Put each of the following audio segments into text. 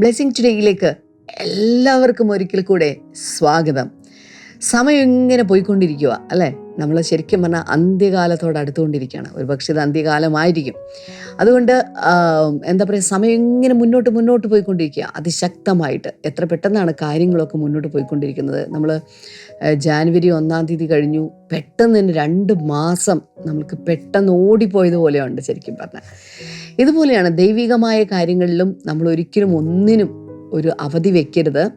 Blessing ടുഡേയിലേക്ക് എല്ലാവർക്കും ഒരിക്കൽ കൂടെ സ്വാഗതം. സമയം ഇങ്ങനെ പോയിക്കൊണ്ടിരിക്കുക അല്ലേ? നമ്മൾ ശരിക്കും പറഞ്ഞാൽ അന്ത്യകാലത്തോട് അടുത്തുകൊണ്ടിരിക്കുകയാണ്. ഒരു പക്ഷേ ഇത് അന്ത്യകാലമായിരിക്കും. അതുകൊണ്ട് എന്താ പറയുക സമയം ഇങ്ങനെ മുന്നോട്ട് മുന്നോട്ട് പോയിക്കൊണ്ടിരിക്കുക അതിശക്തമായിട്ട് എത്ര പെട്ടെന്നാണ് കാര്യങ്ങളൊക്കെ മുന്നോട്ട് പോയിക്കൊണ്ടിരിക്കുന്നത്. നമ്മൾ ജാനുവരി ഒന്നാം തീയതി കഴിഞ്ഞു. പെട്ടെന്ന് തന്നെ രണ്ട് മാസം നമുക്ക് പെട്ടെന്ന് ഓടിപ്പോയതുപോലെയുണ്ട് ശരിക്കും പറഞ്ഞാൽ. ഇതുപോലെയാണ് ദൈവികമായ കാര്യങ്ങളിലും നമ്മൾ ഒരിക്കലും ഒന്നിനും ഒരു അവധി വെക്കരുത്.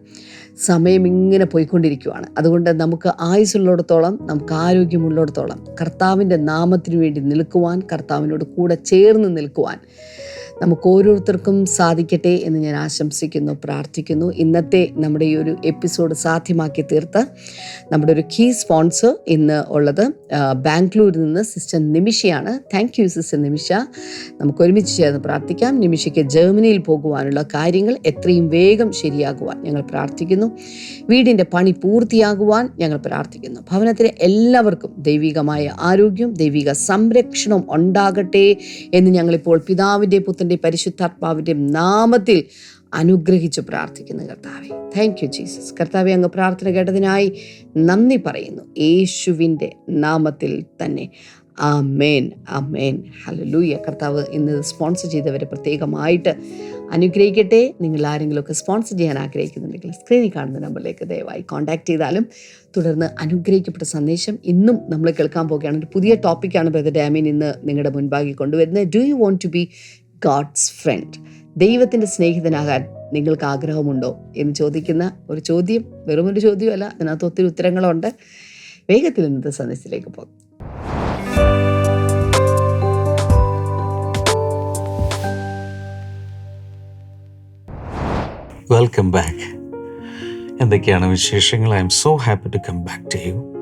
സമയം ഇങ്ങനെ പോയിക്കൊണ്ടിരിക്കുകയാണ് അതുകൊണ്ട് നമുക്ക് ആയുസ്സുള്ളിടത്തോളം നമുക്ക് ആരോഗ്യമുള്ളിടത്തോളം കർത്താവിന്റെ നാമത്തിന് വേണ്ടി നിൽക്കുവാൻ കർത്താവിനോട് കൂടെ ചേർന്ന് നിൽക്കുവാൻ നമുക്ക് ഓരോരുത്തർക്കും സാധിക്കട്ടെ എന്ന് ഞാൻ ആശംസിക്കുന്നു പ്രാർത്ഥിക്കുന്നു. ഇന്നത്തെ നമ്മുടെ ഈ ഒരു എപ്പിസോഡ് സാധ്യമാക്കി തീർത്ത നമ്മുടെ ഒരു കീ സ്പോൺസർ ഇന്ന് ഉള്ളത് ബാംഗ്ലൂരിൽ നിന്ന് sister നിമിഷയാണ്. Thank you sister Nimisha. നമുക്ക് ഒരുമിച്ച് ചേർന്ന് പ്രാർത്ഥിക്കാം. നിമിഷയ്ക്ക് ജർമ്മനിയിൽ പോകുവാനുള്ള കാര്യങ്ങൾ എത്രയും വേഗം ശരിയാകുവാൻ ഞങ്ങൾ പ്രാർത്ഥിക്കുന്നു. വീടിന്റെ പണി പൂർത്തിയാകുവാൻ ഞങ്ങൾ പ്രാർത്ഥിക്കുന്നു. ഭവനത്തിലെ എല്ലാവർക്കും ദൈവികമായ ആരോഗ്യം ദൈവിക സംരക്ഷണം ഉണ്ടാകട്ടെ എന്ന് ഞങ്ങളിപ്പോൾ പിതാവിന്റെ പുത്രന്റെ പരിശുദ്ധാത്മാവിന്റെ നാമത്തിൽ അനുഗ്രഹിച്ചു പ്രാർത്ഥിക്കുന്നു കർത്താവെ. താങ്ക് യു ജീസസ് കർത്താവെ അങ്ങ് പ്രാർത്ഥന കേട്ടതിനായി നന്ദി പറയുന്നു. യേശുവിന്റെ നാമത്തിൽ തന്നെ. ആ മേൻ ആമേൻ. ആമേൻ. ലൂയ കർത്താവ് ഇന്ന് സ്പോൺസർ ചെയ്തവരെ പ്രത്യേകമായിട്ട് അനുഗ്രഹിക്കട്ടെ. നിങ്ങൾ ആരെങ്കിലുമൊക്കെ സ്പോൺസർ ചെയ്യാൻ ആഗ്രഹിക്കുന്നുണ്ടെങ്കിൽ സ്ക്രീനിൽ കാണുന്ന നമ്പറിലേക്ക് ദയവായി കോൺടാക്ട് ചെയ്താലും തുടർന്ന് അനുഗ്രഹിക്കപ്പെട്ട സന്ദേശം ഇന്നും നമ്മൾ കേൾക്കാൻ പോകുകയാണ് ഒരു പുതിയ ടോപ്പിക്കാണ് ബ്രദർ ഡാമിൻ ഇന്ന് നിങ്ങളുടെ മുൻപാകെ കൊണ്ടുവരുന്നത്. Do you want to be God's friend. ദൈവത്തിന്റെ സ്നേഹിതനാകാൻ നിങ്ങൾക്ക് ആഗ്രഹമുണ്ടോ എന്ന് ചോദിക്കുന്ന ഒരു ചോദ്യം വെറുമൊരു ചോദ്യമല്ല അതിനകത്ത് ഒത്തിരി ഉത്തരങ്ങളുണ്ട്. വേഗത്തിൽ ഇന്നത്തെ സന്ദേശത്തിലേക്ക് പോകും വെൽക്കം ബാക്ക് എന്തൊക്കെയാണ് വിശേഷങ്ങൾ? I'm so happy to come back to you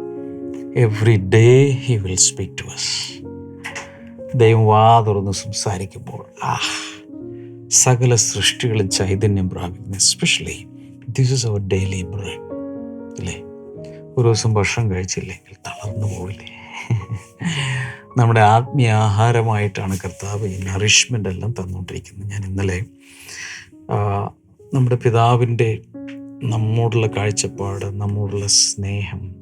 every day he will speak to us ദൈവം വാ തുറന്ന് സംസാരിക്കുമ്പോൾ ആ സകല സൃഷ്ടികളും ചൈതന്യം പ്രാപിക്കുന്നു. Especially this is our daily bread അല്ലേ ഒരു ദിവസം ഭക്ഷണം കഴിച്ചില്ലെങ്കിൽ തളർന്നു പോവില്ലേ? നമ്മുടെ ആത്മീയ ആഹാരമായിട്ടാണ് കർത്താവ് ഈ നറിഷ്മെന്റ് എല്ലാം തന്നുകൊണ്ടിരിക്കുന്നത്. ഞാൻ ഇന്നലെ നമ്മുടെ പിതാവിന്റെ നമ്മോടുള്ള കാഴ്ചപ്പാട് നമ്മോടുള്ള സ്നേഹം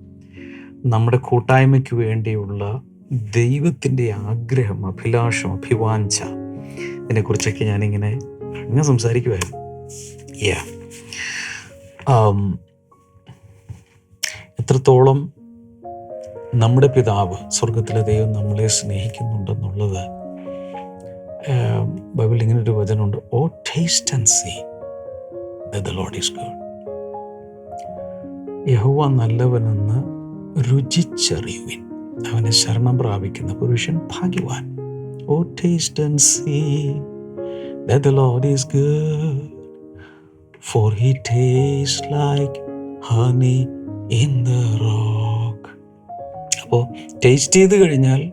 നമ്മുടെ കൂട്ടായ്മയ്ക്ക് വേണ്ടിയുള്ള ദൈവത്തിന്റെ ആഗ്രഹം അഭിലാഷം അഭിവാഞ്ച. ഇതിനെക്കുറിച്ചൊക്കെ ഞാനിങ്ങനെ അങ്ങ് സംസാരിക്കുമായിരുന്നു യാ Um, എത്രത്തോളം നമ്മുടെ പിതാവ് സ്വർഗത്തിലെ ദൈവം നമ്മളെ സ്നേഹിക്കുന്നുണ്ടെന്നുള്ളത് ബൈബിൾ ബൈബിളിൽ ഇങ്ങനെ ഒരു വചനമുണ്ട്. O taste and see the Lord is good യഹോവ നല്ലവനെന്ന് രുചിച്ചറിയുവിൻ. അവനെ ശരണം പ്രാപിക്കുന്ന പുരുഷൻ ഭാഗ്യവാൻ. O taste and see the Lord is good for he taste like honey in the rock അപ്പോൾ ടേസ്റ്റ് ചെയ്ത് കഴിഞ്ഞാൽ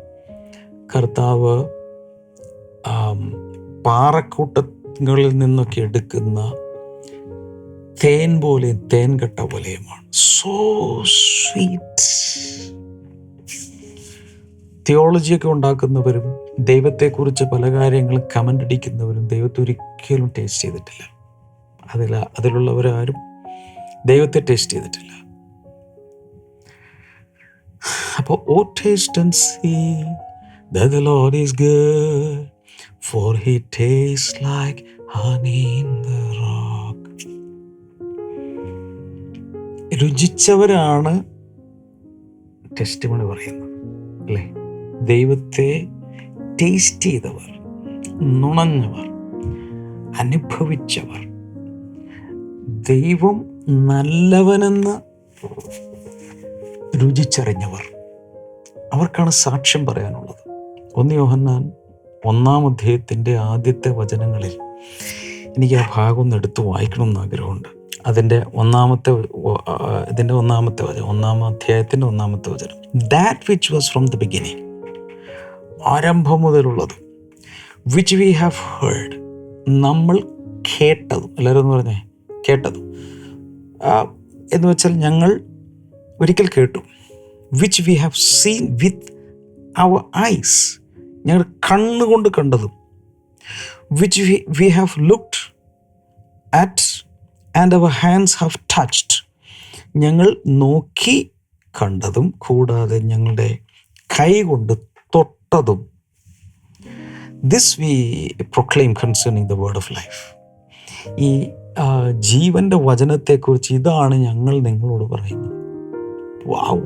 കർത്താവ് പാറക്കൂട്ടങ്ങളിൽ നിന്നൊക്കെ എടുക്കുന്ന തേൻ പോലെയും തേൻകട്ട പോലെയുമാണ്. സോ സ്വീറ്റ് തിയോളജിയൊക്കെ ഉണ്ടാക്കുന്നവരും ദൈവത്തെക്കുറിച്ച് പല കാര്യങ്ങളും കമന്റ് അടിക്കുന്നവരും ദൈവത്തെ ഒരിക്കലും ടേസ്റ്റ് ചെയ്തിട്ടില്ല. അതിൽ അതിലുള്ളവരാരും ദൈവത്തെ ടേസ്റ്റ് ചെയ്തിട്ടില്ല. അപ്പോൾ O taste and see that the Lord is good, for he tastes like honey in the. രുചിച്ചവരാണ് ടെസ്റ്റ് മണി പറയുന്നത് അല്ലേ? ദൈവത്തെ ടേസ്റ്റ് ചെയ്തവർ നുണഞ്ഞവർ അനുഭവിച്ചവർ. ദൈവം നല്ലവനെന്ന് രുചിച്ചറിഞ്ഞവർ. അവർക്കാണ് സാക്ഷ്യം പറയാനുള്ളത്. ഒന്ന് യോഹന്നാൻ ഒന്നാം അധ്യായത്തിന്റെ ആദ്യത്തെ വചനങ്ങളിൽ എനിക്ക് ആ ഭാഗം ഒന്ന് എടുത്ത് വായിക്കണമെന്ന് ആഗ്രഹമുണ്ട്. അതിന്റെ ഒന്നാമത്തെ ഇതിന്റെ ഒന്നാമത്തെ വചനം ഒന്നാം അധ്യായത്തിന്റെ ഒന്നാമത്തെ വചനം. That which was from the beginning ആരംഭം മുതലുള്ളത് വിച്ച് വി ഹാവ് ഹേർഡ് നമ്മൾ കേട്ടതും എല്ലാവരും എന്ന് പറഞ്ഞേ കേട്ടതും. എന്ന് വെച്ചാൽ ഞങ്ങൾ ഒരിക്കൽ കേട്ടു. Which we have seen with our eyes ഞങ്ങൾ കണ്ണുകൊണ്ട് കണ്ടതും. Which we we have looked at and our hands have touched ഞങ്ങൾ നോക്കി കണ്ടതും കൂടാതെ ഞങ്ങളുടെ കൈ കൊണ്ട് തൊട്ടതും. This we proclaim concerning the word of life ഈ ജീവന്റെ വചനത്തെക്കുറിച്ച് ഇതാണ് ഞങ്ങൾ നിങ്ങളോട് പറയുന്നത്. വാവ്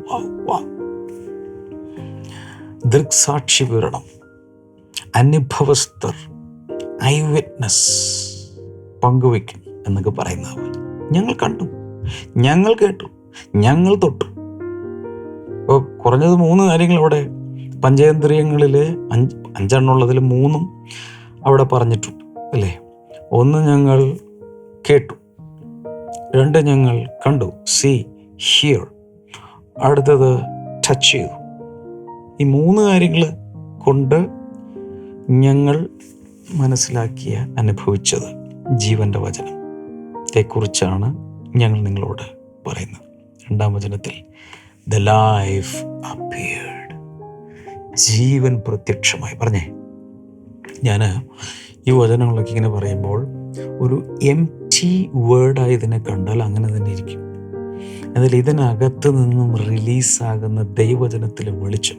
വാവ് ദൃക്സാക്ഷി വിവരണം അനുഭവസ്ഥർ ഐ വിറ്റ്നസ് പങ്കുവെക്കും എന്നൊക്കെ പറയുന്ന പോലെ ഞങ്ങൾ കണ്ടു ഞങ്ങൾ കേട്ടു ഞങ്ങൾ തൊട്ടു. ഇപ്പോൾ കുറഞ്ഞത് മൂന്ന് കാര്യങ്ങൾ അവിടെ പഞ്ചേന്ദ്രിയങ്ങളിൽ അഞ്ച് അഞ്ചെണ്ണുള്ളതിൽ മൂന്നും അവിടെ പറഞ്ഞിട്ടുണ്ട് അല്ലേ? ഒന്ന് ഞങ്ങൾ കേട്ടു രണ്ട് ഞങ്ങൾ കണ്ടു സി ഹിയർ അടുത്തത് ടച്ച് ചെയ്തു. ഈ മൂന്ന് കാര്യങ്ങൾ കൊണ്ട് ഞങ്ങൾ മനസ്സിലാക്കിയ അനുഭവിച്ചത് ജീവന്റെ വചനത്തെക്കുറിച്ചാണ് ഞങ്ങൾ നിങ്ങളോട് പറയുന്നത്. രണ്ടാം വചനത്തിൽ ദ ലൈഫ് അപ്പിയേർഡ് ജീവൻ പ്രത്യക്ഷമായി. പറഞ്ഞേ? ഞാൻ ഈ വചനങ്ങളൊക്കെ ഇങ്ങനെ പറയുമ്പോൾ ഒരു എം ടി വേർഡായി ഇതിനെ കണ്ടാൽ അങ്ങനെ തന്നെ ഇരിക്കും. എന്നാൽ ഇതിനകത്ത് നിന്നും റിലീസാകുന്ന ദൈവചനത്തിലെ വെളിച്ചം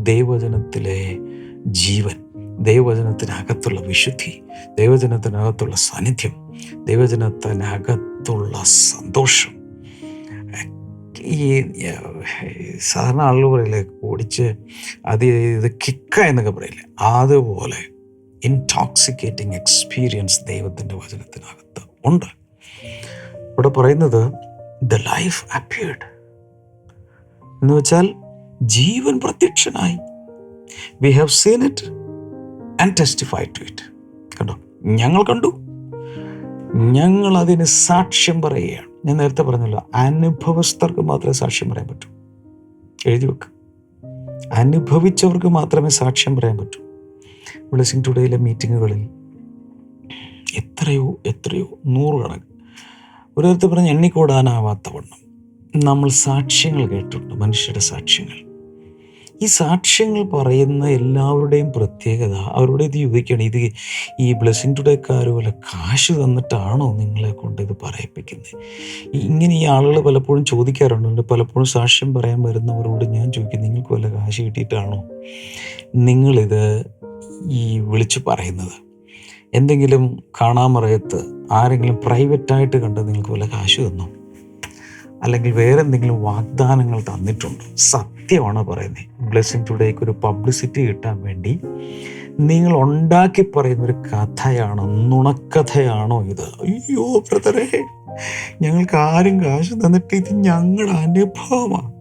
ദൈവചനത്തിലെ ജീവൻ ദൈവചനത്തിനകത്തുള്ള വിശുദ്ധി ദൈവചനത്തിനകത്തുള്ള സാന്നിധ്യം ദൈവചനത്തിനകത്തുള്ള സന്തോഷം ഈ സാധാരണ ആളുകൾ പറയില്ലേ ഓടിച്ച് അത് ഇത് കിക്ക എന്നൊക്കെ പറയില്ലേ അതുപോലെ ഇൻടോക്സിക്കേറ്റിംഗ് എക്സ്പീരിയൻസ് ദൈവത്തിന്റെ വചനത്തിനകത്ത് ഉണ്ട്. ഇവിടെ പറയുന്നത് ദ ലൈഫ് അപ്പിയേർഡ് എന്ന് വെച്ചാൽ ജീവൻ പ്രത്യക്ഷനായി. We have seen it and testify to it കണ്ടോ? ഞങ്ങൾ കണ്ടു. ഞങ്ങൾ അതിന് സാക്ഷ്യം പറയുകയാണ്. ഞാൻ നേരത്തെ പറഞ്ഞല്ലോ അനുഭവസ്ഥർക്ക് മാത്രമേ സാക്ഷ്യം പറയാൻ പറ്റൂ. എഴുതി വെക്ക്. അനുഭവിച്ചവർക്ക് മാത്രമേ സാക്ഷ്യം പറയാൻ പറ്റൂ. ബ്ലെസ്സിങ് ടുഡേയിലെ മീറ്റിങ്ങുകളിൽ എത്രയോ എത്രയോ നൂറുകണക്ക് ഓരോരുത്തർ പറഞ്ഞ് എണ്ണിക്കൂടാനാവാത്ത വണ്ണം നമ്മൾ സാക്ഷ്യങ്ങൾ കേട്ടിട്ടുണ്ട് മനുഷ്യരുടെ സാക്ഷ്യങ്ങൾ. ഈ സാക്ഷ്യങ്ങൾ പറയുന്ന എല്ലാവരുടെയും പ്രത്യേകത അവരോട് ഇത് ചോദിക്കുകയാണ് ഇത് ഈ ബ്ലെസ്സിങ് ടുഡേക്കാർ പോലെ കാശ് തന്നിട്ടാണോ നിങ്ങളെ കൊണ്ട് ഇത് പറയിപ്പിക്കുന്നത്? ഇങ്ങനെ ഈ ആളുകൾ പലപ്പോഴും ചോദിക്കാറുണ്ട്. പലപ്പോഴും സാക്ഷ്യം പറയാൻ വരുന്നവരോട് ഞാൻ ചോദിക്കും നിങ്ങൾക്ക് വല്ല കാശ് കിട്ടിയിട്ടാണോ നിങ്ങളിത് ഈ വിളിച്ചു പറയുന്നത്? എന്തെങ്കിലും കാണാമറയത്ത് ആരെങ്കിലും പ്രൈവറ്റായിട്ട് കണ്ട് നിങ്ങൾക്ക് വല്ല കാശ് തന്നോ? അല്ലെങ്കിൽ വേറെ എന്തെങ്കിലും വാഗ്ദാനങ്ങൾ തന്നിട്ടുണ്ട്. സത്യമാണ് പറയുന്നത്. ബ്ലെസ്സിങ് ടുഡേക്ക് ഒരു പബ്ലിസിറ്റി കിട്ടാൻ വേണ്ടി നിങ്ങൾ ഉണ്ടാക്കി പറയുന്ന ഒരു കഥയാണോ നുണക്കഥയാണോ ഇത്? അയ്യോ ബ്രദറെ ഞങ്ങൾക്ക് ആരും കാശ് തന്നിട്ട് ഇത് ഞങ്ങളുടെ അനുഭവമാണ്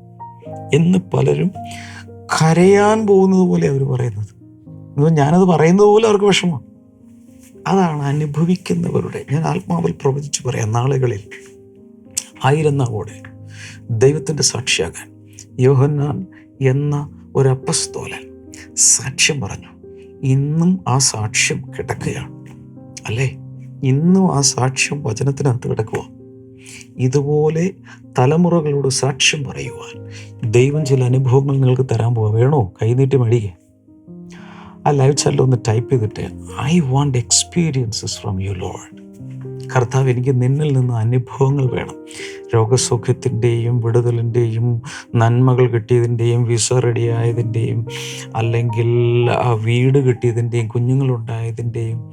എന്ന് പലരും കരയാൻ പോകുന്നത് പോലെ അവർ പറയുന്നത്. ഞാനത് പറയുന്നത് പോലെ അവർക്ക് വിഷമമാണ് അതാണ് അനുഭവിക്കുന്നവരുടെ ഞാൻ ആത്മാവിൽ പ്രവചിച്ചു പറയാം നാളുകളിൽ ആയിരുന്നവോടെ ദൈവത്തിന്റെ സാക്ഷിയാകാൻ യോഹന്നാൻ എന്ന ഒരു സാക്ഷ്യം പറഞ്ഞു ഇന്നും ആ സാക്ഷ്യം കിടക്കുകയാണ്. അല്ലേ? ഇന്നും ആ സാക്ഷ്യം വചനത്തിനകത്ത് കിടക്കുക ഇതുപോലെ തലമുറകളോട് സാക്ഷ്യം പറയുവാൻ ദൈവം ചില അനുഭവങ്ങൾ നിങ്ങൾക്ക് തരാൻ പോവാ. വേണോ? കൈനീട്ടി മടിയേ ആ ലൈവ് ചാനൽ ഒന്ന് ടൈപ്പ് ചെയ്തിട്ട് I want experiences from you lord കർത്താവ് എനിക്ക് നിന്നിൽ നിന്ന് അനുഭവങ്ങൾ വേണം. രോഗസൗഖ്യത്തിന്റെയും വിടുതലിന്റെയും നന്മകൾ കിട്ടിയതിന്റെയും വിസ റെഡിയായതിന്റെയും അല്ലെങ്കിൽ വീട് കിട്ടിയതിന്റെയും കുഞ്ഞുങ്ങളുണ്ടായതിന്റെയും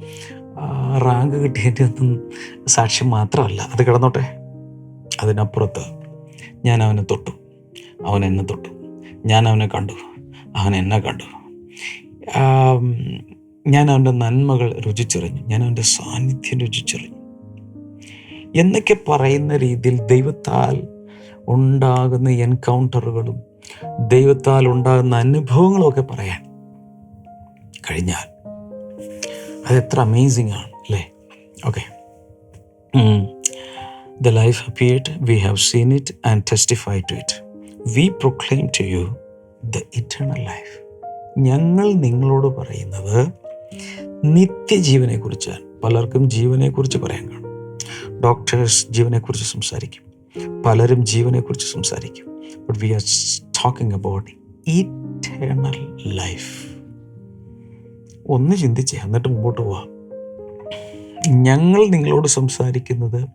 റാങ്ക് കിട്ടിയതിന്റെ ഒന്നും സാക്ഷ്യം മാത്രമല്ല. അത് കിടന്നോട്ടെ. അതിനപ്പുറത്ത് ഞാൻ അവനെ തൊട്ടു. അവൻ എന്നെ തൊട്ടു. ഞാൻ അവനെ കണ്ടു. അവൻ എന്നെ കണ്ടു. ഞാൻ അവന്റെ നന്മകൾ രുചിച്ചെറിഞ്ഞു. ഞാൻ അവന്റെ സാന്നിധ്യം രുചിച്ചറിഞ്ഞു. എന്നൊക്കെ പറയുന്ന രീതിയിൽ ദൈവത്താൽ ഉണ്ടാകുന്ന എൻകൗണ്ടറുകളും ദൈവത്താൽ ഉണ്ടാകുന്ന അനുഭവങ്ങളും ഒക്കെ പറയാൻ കഴിഞ്ഞാൽ അത് എത്ര അമേസിങ് ആണ് അല്ലേ? Okay the life appeared we have seen it and testify to it we proclaim to you the eternal life ഞങ്ങൾ നിങ്ങളോട് പറയുന്നത് നിത്യജീവനെക്കുറിച്ചാണ്. പലർക്കും ജീവനെക്കുറിച്ച് പറയാൻ കാണും. ഡോക്ടേഴ്സ് ജീവനെക്കുറിച്ച് സംസാരിക്കും. പലരും ജീവനെക്കുറിച്ച് സംസാരിക്കും. But we are talking about eternal life ഒന്ന് ചിന്തിച്ച് എന്നിട്ട് മുമ്പോട്ട് പോവാം. ഞങ്ങൾ നിങ്ങളോട് സംസാരിക്കുന്നത്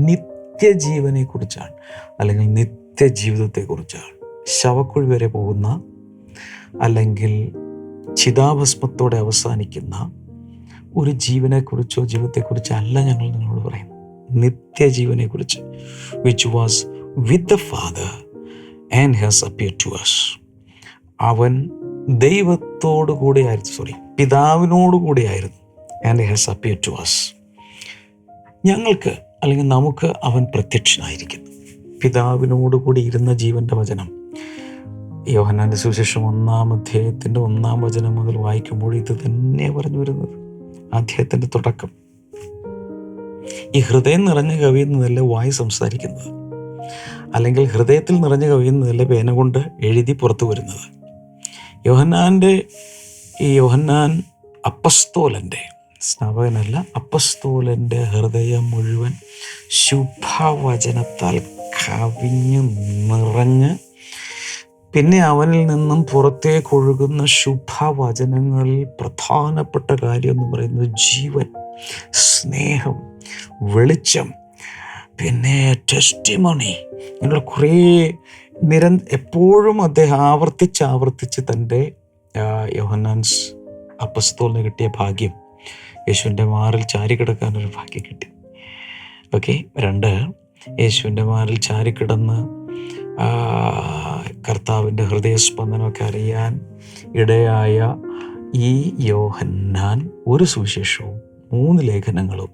നിത്യജീവനെക്കുറിച്ചാണ്. അല്ലെങ്കിൽ നിത്യജീവിതത്തെക്കുറിച്ചാണ്. ശവക്കുഴി വരെ പോകുന്ന അല്ലെങ്കിൽ ചിതാഭസ്മത്തോടെ അവസാനിക്കുന്ന ഒരു ജീവനെക്കുറിച്ചോ ജീവിതത്തെക്കുറിച്ചോ അല്ല ഞങ്ങൾ നിങ്ങളോട് പറയുന്നത്. നിത്യജീവനെക്കുറിച്ച് which was with the father and has appear to us അവൻ ദൈവത്തോടു കൂടെയായിരുന്നു സോറി പിതാവിനോട് കൂടെയായിരുന്നു and has appear to us ഞങ്ങൾക്ക് അല്ലെങ്കിൽ നമുക്ക് അവൻ പ്രത്യക്ഷനായിരിക്കുന്നു. പിതാവിനോടു കൂടി ഇരുന്ന ജീവന്റെ വചനം. യോഹന്നാന്റെ സുവിശേഷം ഒന്നാം അധ്യായത്തിന്റെ ഒന്നാം വചനം മുതൽ വായിക്കുമ്പോൾ ഇത് തന്നെ പറഞ്ഞു വരുന്നത്. അദ്ദേഹത്തിന്റെ തുടക്കം. ഈ ഹൃദയം നിറഞ്ഞ കവിയുന്നതല്ല വായി സംസാരിക്കുന്നത്. അല്ലെങ്കിൽ ഹൃദയത്തിൽ നിറഞ്ഞ കവിയുന്നതല്ല പേന കൊണ്ട് എഴുതി പുറത്തു വരുന്നത്. യോഹന്നാന്റെ ഈ യോഹന്നാൻ അപ്പസ്തോലന്റെ സ്നാപകനല്ല അപ്പസ്തോലന്റെ ഹൃദയം മുഴുവൻ ശുഭവചനത്താൽ കവിഞ്ഞ് നിറഞ്ഞ് പിന്നെ അവനിൽ നിന്നും പുറത്തേക്ക് ഒഴുകുന്ന ശുഭവചനങ്ങളിൽ പ്രധാനപ്പെട്ട കാര്യം എന്ന് പറയുന്നത് ജീവൻ സ്നേഹം വെളിച്ചം പിന്നെ ടെസ്റ്റിമണി ഇങ്ങനെ കുറേ നിര എപ്പോഴും അദ്ദേഹം ആവർത്തിച്ച് ആവർത്തിച്ച് തന്റെ യോഹന്നാൻസ് അപ്പസ്തോലിന് കിട്ടിയ ഭാഗ്യം യേശുവിന്റെ മാറിൽ ചാരി കിടക്കാനൊരു ഭാഗ്യം കിട്ടി. ഓക്കെ രണ്ട് യേശുവിന്റെ മാറിൽ ചാരി കിടന്ന് കർത്താവിന്റെ ഹൃദയസ്പന്ദനമൊക്കെ അറിയാൻ ഇടയായ ഈ യോഹന്നാൻ ഒരു സുവിശേഷവും മൂന്ന് ലേഖനങ്ങളും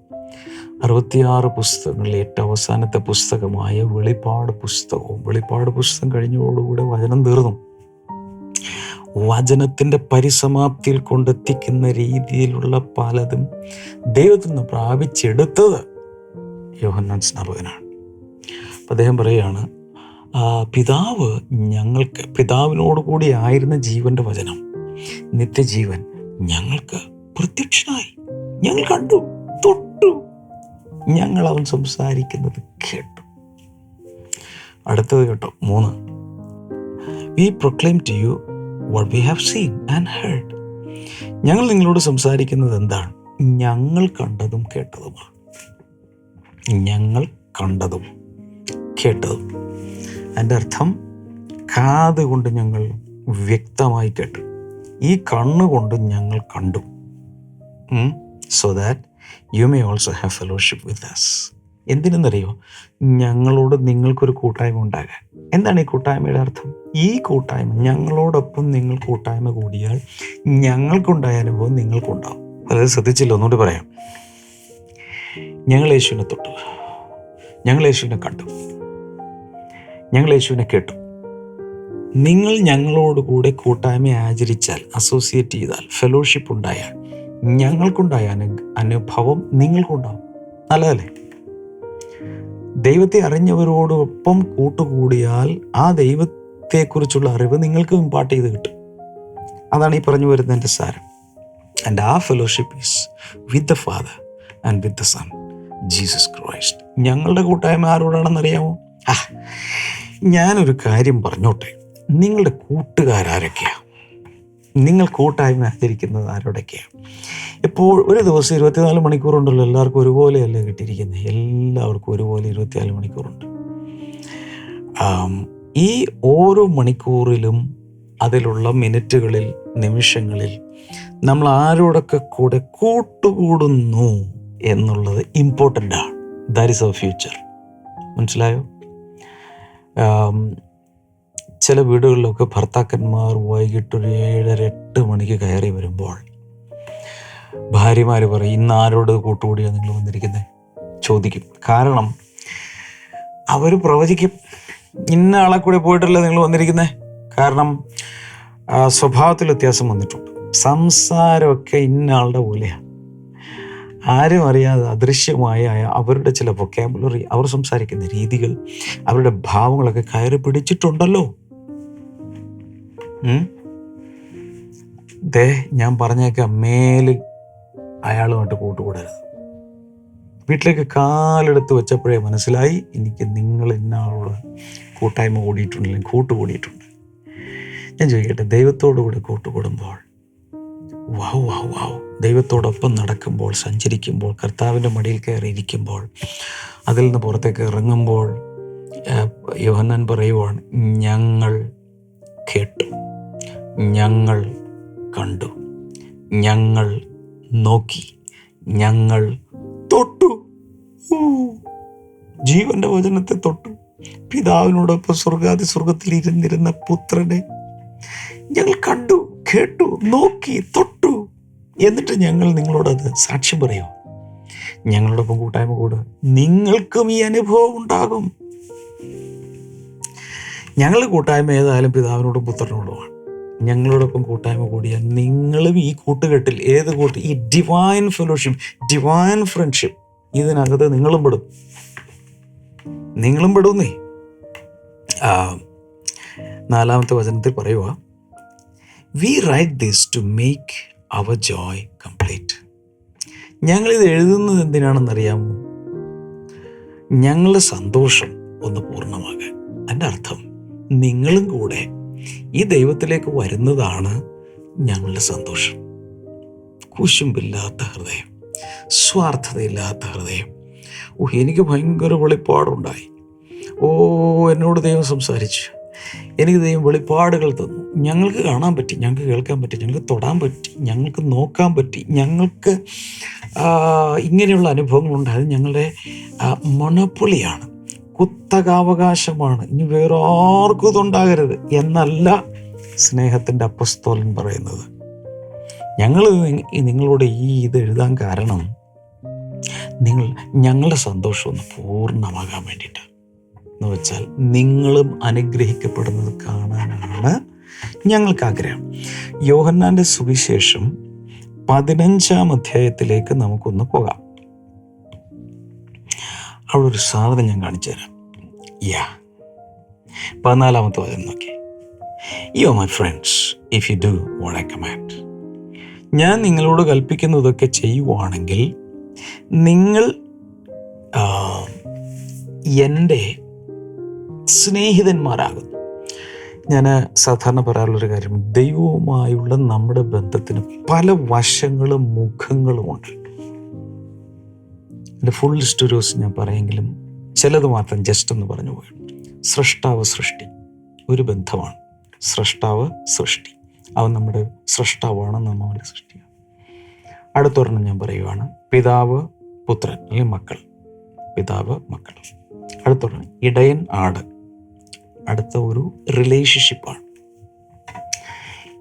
അറുപത്തിയാറ് പുസ്തകങ്ങളിൽ ഏറ്റവും അവസാനത്തെ പുസ്തകമായ വെളിപ്പാട് പുസ്തകവും വെളിപ്പാട് പുസ്തകം കഴിഞ്ഞതോടുകൂടെ വചനം തീർന്നു. വചനത്തിന്റെ പരിസമാപ്തിയിൽ കൊണ്ടെത്തിക്കുന്ന രീതിയിലുള്ള പലതും ദൈവത്തിൽ നിന്ന് പ്രാപിച്ചെടുത്തത് യോഹന്നാൻ സ്നാപകനാണ്. അപ്പം അദ്ദേഹം പറയുകയാണ് "ആ, പിതാവ് ഞങ്ങൾക്ക് പിതാവിനോട് കൂടി ആയിരുന്ന ജീവന്റെ വചനം. നിത്യജീവൻ ഞങ്ങൾക്ക് പ്രത്യക്ഷനായി. ഞങ്ങൾ കണ്ടു തൊട്ടു. ഞങ്ങൾ അവൻ സംസാരിക്കുന്നത് കേട്ടു. അടുത്തത് കേട്ടോ മൂന്ന്. We proclaim to you what we have seen and heard ഞങ്ങൾ നിങ്ങളോട് സംസാരിക്കുന്നത് എന്താണ്? ഞങ്ങൾ കണ്ടതും കേട്ടതുമാണ്. ഞങ്ങൾ കണ്ടതും കേട്ടതും. എന്റെ അർത്ഥം കാത് കൊണ്ട് ഞങ്ങൾ വ്യക്തമായി കേട്ടു. ഈ കണ്ണുകൊണ്ട് ഞങ്ങൾ കണ്ടു. So that you may also have fellowship with us എന്തിനെന്നറിയോ? ഞങ്ങളോട് നിങ്ങൾക്കൊരു കൂട്ടായ്മ ഉണ്ടാകാൻ. എന്താണ് ഈ കൂട്ടായ്മയുടെ അർത്ഥം? ഈ കൂട്ടായ്മ ഞങ്ങളോടൊപ്പം നിങ്ങൾ കൂട്ടായ്മ കൂടിയാൽ ഞങ്ങൾക്കുണ്ടായ അനുഭവം നിങ്ങൾക്കുണ്ടാവും. അതായത് ശ്രദ്ധിച്ചില്ല ഒന്നുകൂടി പറയാം. ഞങ്ങൾ യേശുവിനെ തൊട്ടു. ഞങ്ങൾ യേശുവിനെ കണ്ടു. ഞങ്ങൾ യേശുവിനെ കേട്ടു. നിങ്ങൾ ഞങ്ങളോട് കൂടെ കൂട്ടായ്മ ആചരിച്ചാൽ അസോസിയേറ്റ് ചെയ്താൽ ഫെലോഷിപ്പ് ഉണ്ടായാൽ ഞങ്ങൾക്കുണ്ടായ അനു അനുഭവം നിങ്ങൾക്കുണ്ടാവും. നല്ലതല്ലേ? ദൈവത്തെ അറിഞ്ഞവരോടൊപ്പം കൂട്ടുകൂടിയാൽ ആ ദൈവത്തെക്കുറിച്ചുള്ള അറിവ് നിങ്ങൾക്ക് ഇമ്പാർട്ട് ചെയ്ത് കിട്ടും. അതാണ് ഈ പറഞ്ഞു വരുന്നതിന്റെ സാരം. ആൻഡ് ആ fellowship is with the father and with the son Jesus Christ ഞങ്ങളുടെ കൂട്ടായ്മ ആരോടാണെന്ന് അറിയാമോ ആ ഞാനൊരു കാര്യം പറഞ്ഞോട്ടെ. നിങ്ങളുടെ കൂട്ടുകാരൊക്കെയാണ് നിങ്ങൾ കൂട്ടായ്മ ആചരിക്കുന്നത് ആരോടൊക്കെയാണ് ഇപ്പോൾ ഒരു ദിവസം ഇരുപത്തിനാല് മണിക്കൂറുണ്ടല്ലോ എല്ലാവർക്കും ഒരുപോലെയല്ലേ കിട്ടിയിരിക്കുന്നത്? എല്ലാവർക്കും ഒരുപോലെ ഇരുപത്തിനാല് മണിക്കൂറുണ്ട്. ഈ ഓരോ മണിക്കൂറിലും അതിലുള്ള മിനിറ്റുകളിൽ നിമിഷങ്ങളിൽ നമ്മൾ ആരോടൊക്കെ കൂടെ കൂട്ടുകൂടുന്നു എന്നുള്ളത് ഇമ്പോർട്ടന്റ് ആണ്. ദാറ്റ് ഇസ് അവർ ഫ്യൂച്ചർ മനസ്സിലായോ? ചില വീടുകളിലൊക്കെ ഭർത്താക്കന്മാർ വൈകിട്ട് ഒരു ഏഴര എട്ട് മണിക്ക് കയറി വരുമ്പോൾ ഭാര്യമാർ പറയും ഇന്ന് ആരോട് കൂട്ടുകൂടിയാണ് നിങ്ങൾ വന്നിരിക്കുന്നത് ചോദിക്കും. കാരണം അവർ പ്രവചിക്കും ഇന്ന ആളെ കൂടെ പോയിട്ടല്ലേ നിങ്ങൾ വന്നിരിക്കുന്നത് കാരണം സ്വഭാവത്തിൽ വ്യത്യാസം വന്നിട്ടുണ്ട്. സംസാരമൊക്കെ ഇന്ന ആളുടെ പോലെയാണ് ആരും അറിയാതെ അദൃശ്യമായ അവരുടെ ചില വൊക്കാബുലറി അവർ സംസാരിക്കുന്ന രീതികൾ അവരുടെ ഭാവങ്ങളൊക്കെ കയറി പിടിച്ചിട്ടുണ്ടല്ലോ. ദേ ഞാൻ പറഞ്ഞേക്കാം മേലിൽ അയാളുമായിട്ട് കൂട്ടുകൂടരുത്. വീട്ടിലേക്ക് കാലെടുത്ത് വെച്ചപ്പോഴേ മനസ്സിലായി എനിക്ക് നിങ്ങൾ ഇന്നാളോട് കൂട്ടായ്മ കൂടിയിട്ടുണ്ട് അല്ലെങ്കിൽ കൂട്ടുകൂടിയിട്ടുണ്ട്. ഞാൻ ചോദിക്കട്ടെ ദൈവത്തോടു കൂടെ കൂട്ടുകൂടുമ്പോൾ വാവ് വാവ് വാവ് ദൈവത്തോടൊപ്പം നടക്കുമ്പോൾ സഞ്ചരിക്കുമ്പോൾ കർത്താവിന്റെ മടിയിൽ കയറിയിരിക്കുമ്പോൾ അതിൽ നിന്ന് പുറത്തേക്ക് ഇറങ്ങുമ്പോൾ യോഹന്നൻ പറയുവാണ് ഞങ്ങൾ കേട്ടു. ഞങ്ങൾ കണ്ടു. ഞങ്ങൾ നോക്കി. ഞങ്ങൾ തൊട്ടു. ജീവന്റെ വചനത്തെ തൊട്ടു. പിതാവിനോടൊപ്പം സ്വർഗാതി സ്വർഗത്തിൽ ഇരുന്നിരുന്ന പുത്രനെ ഞങ്ങൾ കണ്ടു. കേട്ടു നോക്കി തൊട്ടു. എന്നിട്ട് ഞങ്ങൾ നിങ്ങളോടത് സാക്ഷ്യം പറയോ. ഞങ്ങളോടൊപ്പം കൂട്ടായ്മ കൂടുക നിങ്ങൾക്കും ഈ അനുഭവം ഉണ്ടാകും. ഞങ്ങൾ കൂട്ടായ്മ ഏതായാലും പിതാവിനോടും പുത്രനോടുമാണ്. ഞങ്ങളോടൊപ്പം കൂട്ടായ്മ കൂടിയാൽ നിങ്ങളും ഈ കൂട്ടുകെട്ടിൽ ഏത് കൂട്ട്? ഈ ഡിവൈൻ ഫെലോഷിപ്പ് ഡിവൈൻ ഫ്രണ്ട്ഷിപ്പ് ഇതിനകത്ത് നിങ്ങളും പെടും. നിങ്ങളും പെടുന്നേ. നാലാമത്തെ വചനത്തിൽ പറയുക we write this to make our joy complete ഞങ്ങളിത് എഴുതുന്നത് എന്തിനാണെന്നറിയാമോ? ഞങ്ങളുടെ സന്തോഷം ഒന്ന് പൂർണമാകാൻ. എന്റെ അർത്ഥം നിങ്ങളും കൂടെ ഈ ദൈവത്തിലേക്ക് വരുന്നതാണ് ഞങ്ങളുടെ സന്തോഷം. കുശുമ്പില്ലാത്ത ഹൃദയം സ്വാർത്ഥതയില്ലാത്ത ഹൃദയം. ഓ എനിക്ക് ഭയങ്കര വെളിപ്പാടുണ്ടായി. ഓ എന്നോട് ദൈവം സംസാരിച്ചു. എനിക്ക് ദൈവം വെളിപ്പാടുകൾ തന്നു. ഞങ്ങൾക്ക് കാണാൻ പറ്റി ഞങ്ങൾക്ക് കേൾക്കാൻ പറ്റി ഞങ്ങൾക്ക് തൊടാൻ പറ്റി ഞങ്ങൾക്ക് നോക്കാൻ പറ്റി ഞങ്ങൾക്ക് ഇങ്ങനെയുള്ള അനുഭവങ്ങളുണ്ട് അത് ഞങ്ങളുടെ മണപ്പുളിയാണ്. കുത്തകാവകാശമാണ്. ഇനി വേറെ ആർക്കും ഇതുണ്ടാകരുത് എന്നല്ല സ്നേഹത്തിന്റെ അപ്പസ്തോലൻ പറയുന്നത്. ഞങ്ങൾ നിങ്ങളോട് ഈ ഇത് എഴുതാൻ കാരണം നിങ്ങൾ ഞങ്ങളുടെ സന്തോഷം ഒന്ന് പൂർണമാകാൻ വേണ്ടിയിട്ട് എന്ന് വെച്ചാൽ നിങ്ങളും അനുഗ്രഹിക്കപ്പെടുന്നത് കാണാനാണ് ഞങ്ങൾക്ക് ആഗ്രഹം. യോഹന്നാന്റെ സുവിശേഷം പതിനഞ്ചാം അധ്യായത്തിലേക്ക് നമുക്കൊന്ന് പോകാം. അവിടെ ഒരു സാധനം ഞാൻ കാണിച്ചു തരാം. യാ പതിനാലാമത്തെ വചനം നോക്കി. You my friends if you do what I command ഞാൻ നിങ്ങളോട് കൽപ്പിക്കുന്നതൊക്കെ ചെയ്യുവാണെങ്കിൽ നിങ്ങൾ എന്റെ സ്നേഹിതന്മാരാകുന്നു. ഞാൻ സാധാരണ പറയാറുള്ളൊരു കാര്യം ദൈവവുമായുള്ള നമ്മുടെ ബന്ധത്തിന് പല വശങ്ങളും മുഖങ്ങളുമുണ്ട് എന്റെ ഫുൾ ഒരു ഞാൻ പറയെങ്കിലും ചിലത് മാത്രം ജസ്റ്റ് എന്ന് പറഞ്ഞു പോയി. സൃഷ്ടാവ് സൃഷ്ടി ഒരു ബന്ധമാണ്. സൃഷ്ടാവ് സൃഷ്ടി. അവൻ നമ്മുടെ സൃഷ്ടാവാണ് നമ്മൾ അവന്റെ സൃഷ്ടിയാണ്. അടുത്തൊരെണ്ണം ഞാൻ പറയുവാണ് പിതാവ് പുത്രൻ അല്ലെങ്കിൽ മക്കൾ. പിതാവ് മക്കൾ. അടുത്തൊരെണ്ണം ഇടയൻ ആട്. അടുത്ത ഒരു റിലേഷൻഷിപ്പാണ്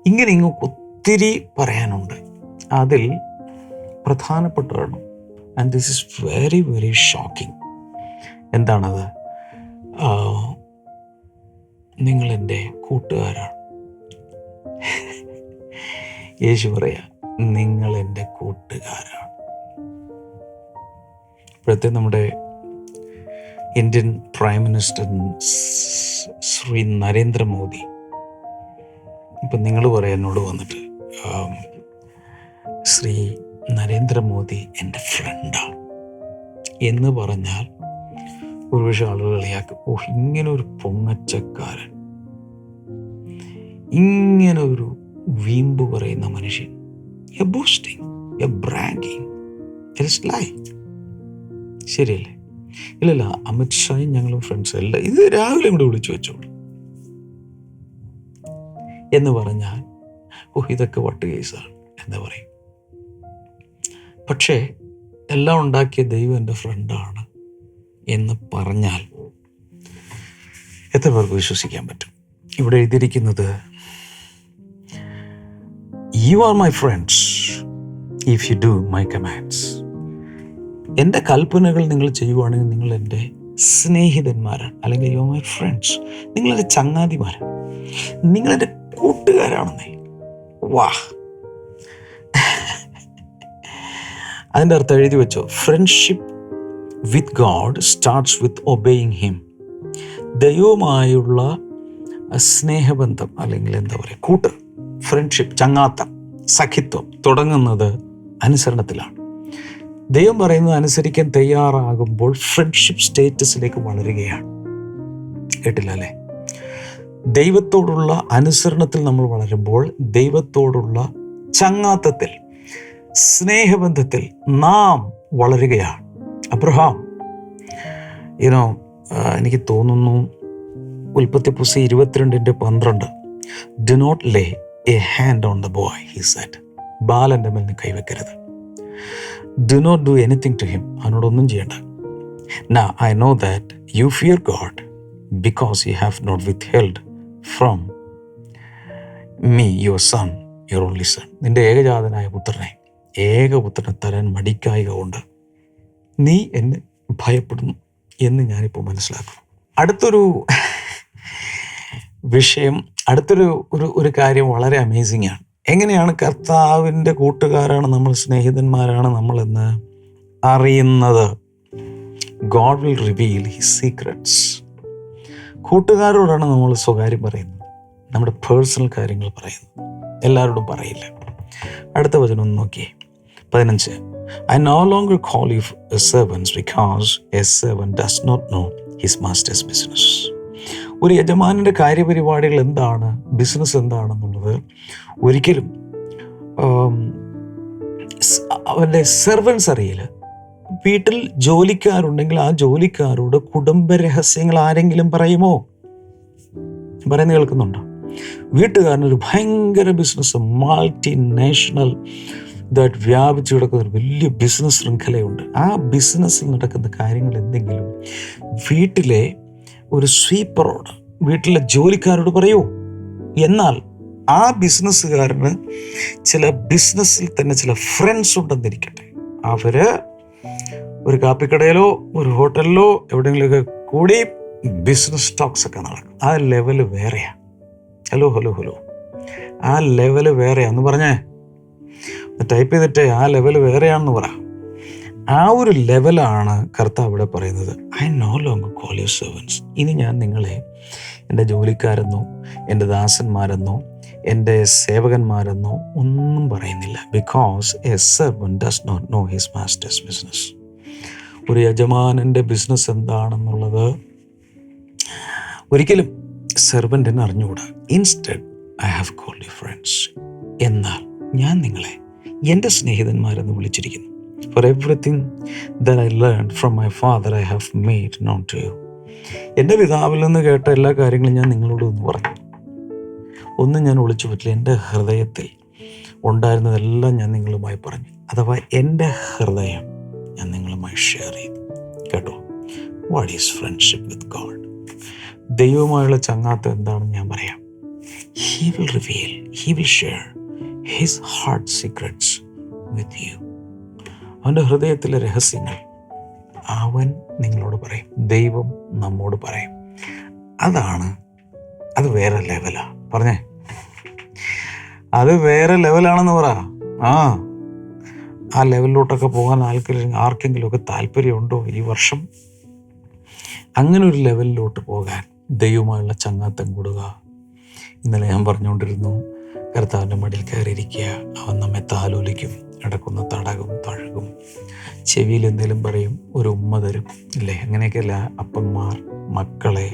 ഇങ്ങനെ ഇങ്ങ് ഒത്തിരി പറയാനുണ്ട്. അതിൽ പ്രധാനപ്പെട്ടതാണ്. And this is very very shocking എന്താണത്? നിങ്ങളെന്റെ കൂട്ടുകാരാണ്. യേശു പറയാ നിങ്ങളെന്റെ കൂട്ടുകാരാണ്. ഇപ്പോഴത്തെ നമ്മുടെ Indian prime minister Shri Narendra Modi. ഇപ്പം നിങ്ങൾ പറയാം എന്നോട് വന്നിട്ട് ശ്രീ നരേന്ദ്രമോദി എന്റെ ഫ്രണ്ടാണ് എന്ന് പറഞ്ഞാൽ ഒരുപക്ഷെ ആളുകൾ കളിയാക്കും. ഓ ഇങ്ങനെ ഒരു പൊങ്ങച്ചക്കാരൻ. ഇങ്ങനെ ഒരു വീമ്പ് പറയുന്ന മനുഷ്യൻ. A boasting a bragging it's lie ശരിയല്ലേ? ഇല്ലല്ല അമിത് ഷായും ഞങ്ങളും ഫ്രണ്ട്സ് അല്ല ഇത് രാവിലെ കൂടെ വിളിച്ചു വെച്ചോളൂ. എന്ന് പറഞ്ഞാൽ ഓ ഇതൊക്കെ വട്ട് കേസാണ് എന്ന് പറയും. പക്ഷേ എല്ലാം ഉണ്ടാക്കിയ ദൈവം എന്റെ ഫ്രണ്ടാണ് എന്ന് പറഞ്ഞാൽ എത്ര പേർക്ക് വിശ്വസിക്കാൻ പറ്റും? ഇവിടെ എഴുതിയിരിക്കുന്നത് you are my friends if you do my commands എന്റെ കൽപ്പനകൾ നിങ്ങൾ ചെയ്യുവാണെങ്കിൽ നിങ്ങൾ എന്റെ സ്നേഹിതന്മാരാണ് അല്ലെങ്കിൽ യു മൈ ഫ്രണ്ട്സ് നിങ്ങളെന്റെ ചങ്ങാതിമാരാണ്. നിങ്ങളെന്റെ കൂട്ടുകാരാണെന്നേ. വാ. അതിന്റെ അർത്ഥം എഴുതി വെച്ചോ. Friendship with God starts with obeying him ദൈവമായുള്ള സ്നേഹബന്ധം അല്ലെങ്കിൽ എന്താ പറയുക കൂട്ട് ഫ്രണ്ട്ഷിപ്പ് ചങ്ങാത്തം സഖിത്വം തുടങ്ങുന്നത് അനുസരണത്തിലാണ്. ദൈവം പറയുന്നത് അനുസരിക്കാൻ തയ്യാറാകുമ്പോൾ ഫ്രണ്ട്ഷിപ്പ് സ്റ്റേറ്റസിലേക്ക് വളരുകയാണ്. കേട്ടില്ല അല്ലേ? ദൈവത്തോടുള്ള അനുസരണത്തിൽ നമ്മൾ വളരുമ്പോൾ ദൈവത്തോടുള്ള ചങ്ങാത്തത്തിൽ സ്നേഹബന്ധത്തിൽ നാം വളരുകയാണ്. അബ്രഹാം യുനോ എനിക്ക് തോന്നുന്നു ഉൽപ്പത്തി പുസ്തകം ഇരുപത്തിരണ്ടിന്റെ പന്ത്രണ്ട് do not lay a hand on the boy he said ബാലന്റെ മേൽ കൈവെക്കരുത്. Do not do anything to him അവനോടൊന്നും ചെയ്യണ്ട. Now I know that you fear God because you have not withheld from me your son your only son നിന്റെ ഏകജാതനായ പുത്രനെ ഏകപുത്രനെ തരാൻ മടിക്കായക കൊണ്ട് നീ എന്നെ ഭയപ്പെടുന്നു എന്ന് ഞാനിപ്പോൾ മനസ്സിലാക്കുന്നു. അടുത്തൊരു വിഷയം അടുത്തൊരു ഒരു ഒരു കാര്യം വളരെ അമേസിംഗ് ആണ്. എങ്ങനെയാണ് കർത്താവിന്റെ കൂട്ടുകാരാണ് നമ്മൾ സ്നേഹിതന്മാരാണ് നമ്മളെന്ന് അറിയുന്നത്? God will reveal his secrets കൂട്ടുകാരോടാണ് നമ്മൾ സ്വകാര്യം പറയുന്നത്. നമ്മുടെ പേഴ്സണൽ കാര്യങ്ങൾ പറയുന്നത്. എല്ലാവരോടും പറയില്ല. അടുത്ത വചനം ഒന്ന് നോക്കിയേ. പതിനഞ്ച്. I no longer call you servants because a servant does not know his master's business ഒരു യജമാനന്റെ കാര്യപരിപാടികൾ എന്താണ്? ബിസിനസ് എന്താണെന്നുള്ളത് ഒരിക്കലും അവന്റെ സെർവൻസ് അറിയില്ല. വീട്ടിൽ ജോലിക്കാരുണ്ടെങ്കിൽ ആ ജോലിക്കാരോട് കുടുംബ രഹസ്യങ്ങൾ ആരെങ്കിലും പറയുമോ? പറയുന്നത് കേൾക്കുന്നുണ്ടോ? വീട്ടുകാരനൊരു ഭയങ്കര ബിസിനസ് മൾട്ടി നാഷണൽ ഇതായിട്ട് വ്യാപിച്ചു കിടക്കുന്ന ഒരു വലിയ ബിസിനസ് ശൃംഖലയുണ്ട്. ആ ബിസിനസ്സിൽ നടക്കുന്ന കാര്യങ്ങൾ എന്തെങ്കിലും വീട്ടിലെ ഒരു സ്വീപ്പറോട് വീട്ടിലെ ജോലിക്കാരോട് പറയൂ. എന്നാൽ ആ ബിസിനസ്സുകാരന് ചില ബിസിനസ്സിൽ തന്നെ ചില ഫ്രണ്ട്സ് ഉണ്ടെന്നിരിക്കട്ടെ. അവർ ഒരു കാപ്പിക്കടയിലോ ഒരു ഹോട്ടലിലോ എവിടെയെങ്കിലുമൊക്കെ കൂടി ബിസിനസ് ടോക്സ് ഒക്കെ നടക്കും. ആ ലെവൽ വേറെയാ. ഹലോ ഹലോ ഹലോ ആ ലെവൽ വേറെയാന്ന് പറഞ്ഞേ. ടൈപ്പ് ചെയ്തിട്ട് ആ ലെവൽ വേറെയാണെന്ന് പറ. ആ ഒരു ലെവലാണ് കർത്താവ് ഇവിടെ പറയുന്നത്. I no long call you servants ഇനി ഞാൻ നിങ്ങളെ എന്റെ ജോലിക്കാരെന്നോ എന്റെ ദാസന്മാരെന്നോ എന്റെ സേവകന്മാരെന്നോ ഒന്നും പറയുന്നില്ല. Because a servant does not know his master's business ഒരു യജമാനന്റെ ബിസിനസ് എന്താണെന്നുള്ളത് ഒരിക്കലും സെർവന്റിന് അറിഞ്ഞുകൂടാ. Instead I have called you friends എന്നാൽ ഞാൻ നിങ്ങളെ എന്റെ സ്നേഹിതന്മാരെന്ന് വിളിച്ചിരിക്കുന്നു. For everything that I learn from my father I have made known to you എന്റെ പിതാവിൽ നിന്ന് കേട്ട എല്ലാ കാര്യങ്ങളും ഞാൻ നിങ്ങളോട് ഒന്ന് പറഞ്ഞു. ഒന്നും ഞാൻ ഒളിച്ചു പറ്റില്ല. എന്റെ ഹൃദയത്തിൽ ഉണ്ടായിരുന്നതെല്ലാം ഞാൻ നിങ്ങളുമായി പറഞ്ഞു. അഥവാ എന്റെ ഹൃദയം ഞാൻ നിങ്ങളുമായി ഷെയർ ചെയ്തു. കേട്ടോ? What is friendship with God ദൈവവുമായുള്ള ചങ്ങാത്തം എന്താണെന്ന് ഞാൻ പറയാം. He will reveal he will share his heart secrets with you അവന്റെ ഹൃദയത്തിലെ രഹസ്യങ്ങൾ അവൻ നിങ്ങളോട് പറയും. ദൈവം നമ്മോട് പറയും. അതാണ് അത് വേറെ ലെവലാ. പറഞ്ഞേ. അത് വേറെ ലെവലാണെന്ന് പറ. ആ. ആ ലെവലിലോട്ടൊക്കെ പോകാൻ ആൾക്കാർ ആർക്കെങ്കിലുമൊക്കെ താല്പര്യമുണ്ടോ ഈ വർഷം? അങ്ങനെ ഒരു ലെവലിലോട്ട് പോകാൻ ദൈവമായുള്ള ചങ്ങാത്തം കൂടുക. ഇന്നലെ ഞാൻ പറഞ്ഞുകൊണ്ടിരുന്നു കർത്താവിന്റെ മടിയിൽ കയറിയിരിക്കുക. അവൻ നമ്മെ താലോലിക്കും. ഇടക്കുന്ന തടകും തഴകും ചെവിയിൽ എന്തെങ്കിലും പറയും ഒരു ഉമ്മ തരും. ഇല്ലേ? അങ്ങനെയൊക്കെയല്ല അപ്പന്മാർ മക്കളെ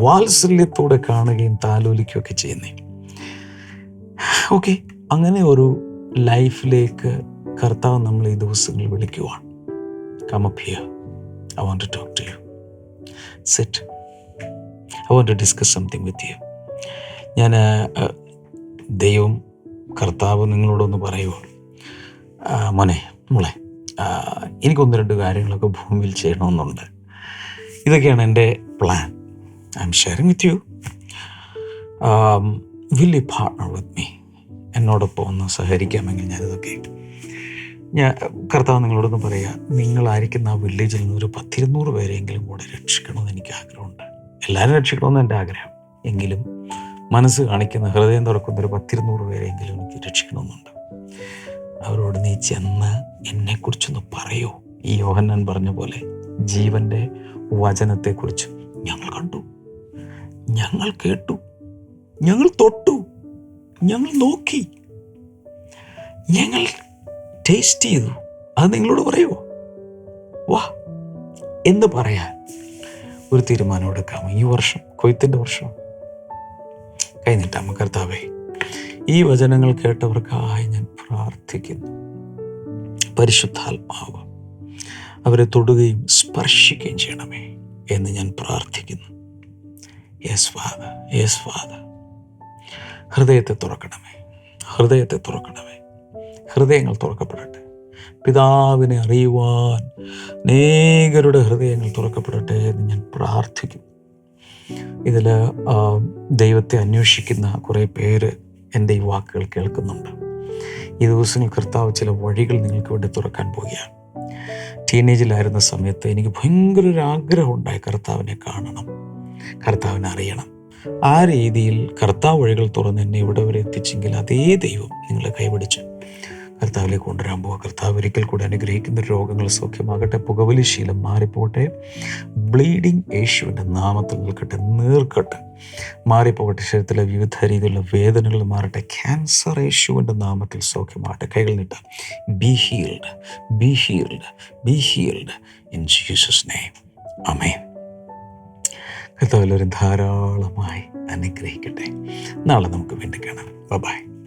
വാത്സല്യത്തോടെ കാണുകയും താലോലിക്കുകയൊക്കെ ചെയ്യുന്നേ. ഓക്കെ അങ്ങനെ ഒരു ലൈഫിലേക്ക് കർത്താവ് നമ്മൾ ഈ ദിവസങ്ങളിൽ വിളിക്കുവാണ് കമഭിയ I want to talk to you said I want to discuss something with you ഞാൻ ദൈവം കർത്താവ് നിങ്ങളോടൊന്ന് പറയുമോ മോനെ മോളെ എനിക്കൊന്ന് രണ്ട് കാര്യങ്ങളൊക്കെ ഭൂമിയിൽ ചെയ്യണമെന്നുണ്ട്. ഇതൊക്കെയാണ് എന്റെ plan I am sharing with you will you partner with me എന്നോടൊപ്പം ഒന്ന് സഹകരിക്കാമെങ്കിൽ ഞാനിതൊക്കെ ഞാൻ കർത്താവ് നിങ്ങളോടൊന്ന് പറയുക നിങ്ങളായിരിക്കുന്ന ആ വില്ലേജിൽ നിന്ന് ഒരു പത്തിരുന്നൂറ് പേരെങ്കിലും കൂടെ രക്ഷിക്കണമെന്ന് എനിക്ക് ആഗ്രഹമുണ്ട്. എല്ലാവരും രക്ഷിക്കണമെന്ന് എന്റെ ആഗ്രഹം. എങ്കിലും മനസ്സ് കാണിക്കുന്ന ഹൃദയം തുറക്കുന്ന ഒരു പത്തിരുന്നൂറ് പേരെങ്കിലും എനിക്ക് രക്ഷിക്കണമെന്നുണ്ട്. അവരോട് നീ ചെന്ന് എന്നെക്കുറിച്ചൊന്ന് പറയൂ. ഈ യോഹന്നാൻ പറഞ്ഞ പോലെ ജീവന്റെ വചനത്തെക്കുറിച്ച് ഞങ്ങൾ കണ്ടു. ഞങ്ങൾ കേട്ടു. ഞങ്ങൾ തൊട്ടു. ഞങ്ങൾ നോക്കി. ഞങ്ങൾ ടേസ്റ്റ് ചെയ്തു. അത് നിങ്ങളോട് പറയുമോ വാ എന്ന് പറയാൻ ഒരു തീരുമാനം എടുക്കാം. ഈ വർഷം കൊയ്ത്തിന്റെ വർഷം. കൈ നീട്ടാമോ കർത്താവേ? ഈ വചനങ്ങൾ കേട്ടവർക്കായി ഞാൻ പ്രാർത്ഥിക്കുന്നു. പരിശുദ്ധാത്മാവ് അവരെ തൊടുകയും സ്പർശിക്കുകയും ചെയ്യണമേ എന്ന് ഞാൻ പ്രാർത്ഥിക്കുന്നു. യേസ് ഫാദർ യേസ് ഫാദർ ഹൃദയത്തെ തുറക്കണമേ. ഹൃദയത്തെ തുറക്കണമേ. ഹൃദയങ്ങൾ തുറക്കപ്പെടട്ടെ. പിതാവിനെ അറിയുവാൻ അനേകരുടെ ഹൃദയങ്ങൾ തുറക്കപ്പെടട്ടെ എന്ന് ഞാൻ പ്രാർത്ഥിക്കുന്നു. ഇതിൽ ദൈവത്തെ അന്വേഷിക്കുന്ന കുറേ പേര് എന്റെ ഈ വാക്കുകൾ കേൾക്കുന്നുണ്ട്. ഈ ദിവസങ്ങൾ കർത്താവ് ചില വഴികൾ നിങ്ങൾക്ക് വേണ്ടി തുറക്കാൻ പോവുകയാണ്. ടീനേജിലായിരുന്ന സമയത്ത് എനിക്ക് ഭയങ്കര ഒരു ആഗ്രഹം ഉണ്ടായി കർത്താവിനെ കാണണം. കർത്താവിനെ അറിയണം. ആ രീതിയിൽ കർത്താവ് വഴികൾ തുറന്ന് എന്നെ ഇവിടെ വരെ എത്തിച്ചെങ്കിൽ അതേ ദൈവം നിങ്ങളെ കൈപിടിച്ച്. കർത്താവിലേക്ക് കൊണ്ടുവരാൻ പോവുക. കർത്താവ് ഒരിക്കൽ കൂടി അനുഗ്രഹിക്കുന്ന രോഗങ്ങൾ സൗഖ്യമാകട്ടെ. പുകവലി ശീലം മാറിപ്പോട്ടെ ബ്ലീഡിങ് യേശുവിന്റെ നാമത്തിൽ നിൽക്കട്ടെ. നീർക്കട്ടെ മാറിപ്പോകട്ടെ. ശരീരത്തിലെ വിവിധ രീതിയിലുള്ള വേദനകൾ മാറട്ടെ. ക്യാൻസർ യേശുവിന്റെ നാമത്തിൽ സൗഖ്യമാകട്ടെ. കൈകൾ നീട്ടാം. Be healed be healed be healed in Jesus name അമേ കർത്താവിലൊരു ധാരാളമായി അനുഗ്രഹിക്കട്ടെ. നാളെ നമുക്ക് വേണ്ടി കാണാം. ബൈ